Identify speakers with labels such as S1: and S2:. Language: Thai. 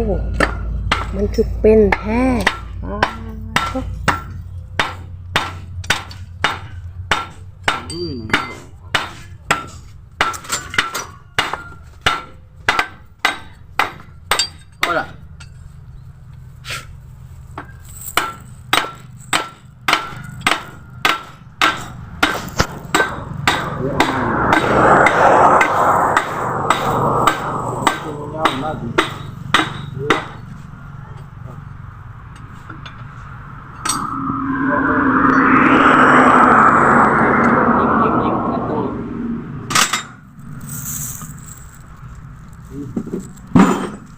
S1: ูมันคือเป็นแท้
S2: ほら。いや、まず。Thank
S3: you.